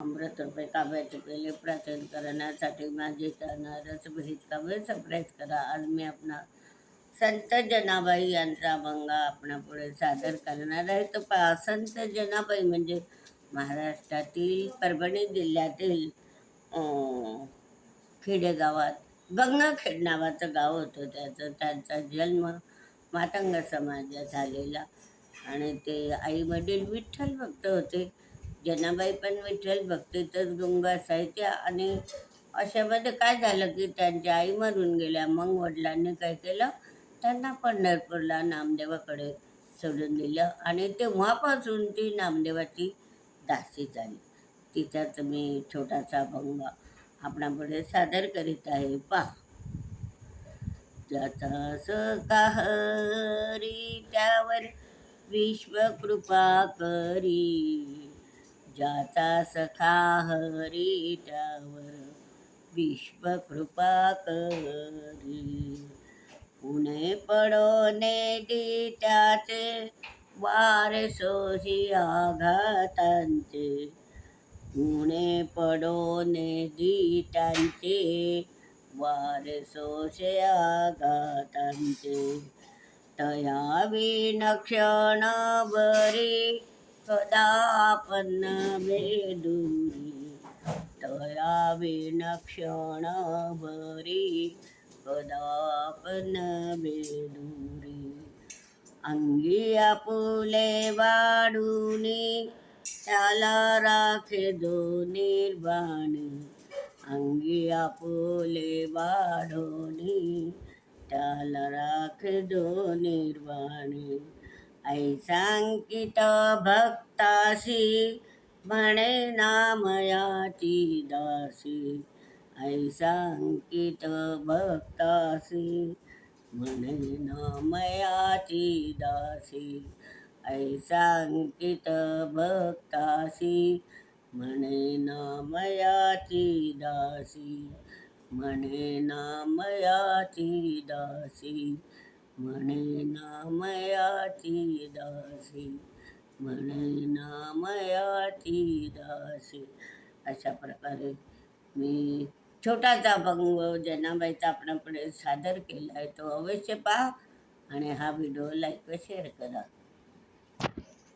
अमृत रुपये काव्याचे पहिले प्राचीन करण्यासाठी माझे करणारच रसभरीत काव्य सप्रेस करा. आज मी आपणा संत जनाबाई यांचा अभंग आपणापुढे सादर करणार आहे. तर पहा संत जनाबाई म्हणजे महाराष्ट्रातील परभणी जिल्ह्यातील खेडेगावात खेडेगावात गंगाखेड नावाचं गाव होतं त्याचं. त्यांचा जन्म मातंग समाजात झालेला. आणि ते आई वडील विठ्ठल भक्त होते. जनाबाई पण विठ्ठल भक्तीतच गुंग असायच्या आणि अशामध्ये काय झालं की त्यांच्या आई मरून गेल्या. मग वडिलांनी काय केलं? त्यांना पंढरपूरला नामदेवाकडे सोडून दिलं आणि तेव्हापासून ती नामदेवाची दासी झाली. तिचाच मी छोटासा भंग आपणापुढे सादर करीत आहे. पहा. जाता सकाहरी त्यावर विश्वकृपा करी. ज्याचा सखा हरी त्यावर विश्वकृपा करी. पुणे पडोने दी त्याचे वार सोही आघातांचे. उणे पडोने दी त्यांचे वार सोशे आघातांचे. तया विनक्षण बरी कदापन्न मे दूरी तया विनक्षण भरी कदापन्न मे दूरी अङ्गी अपुले वाडुनि राखे दो निर्वाण अङ्गी अपुले वाडुनी चला राखे दो निर्वाणी ऐसांकित भक्तासी म्हणे नामयाची दासी. ऐसांकित भक्तासी म्हणे नामयाची दासी. ऐसांकित भक्तासी म्हणे नामयाची दासी. म्हणे नामयाची दासी. म्हणे नामयाती दासी म्हणे नामयाती दासी. अशा प्रकारे मी छोटासा अभंग जनाबाईचा आपणापुढे सादर केला आहे तो अवश्य पहा आणि हा व्हिडिओ लाईक व शेअर करा.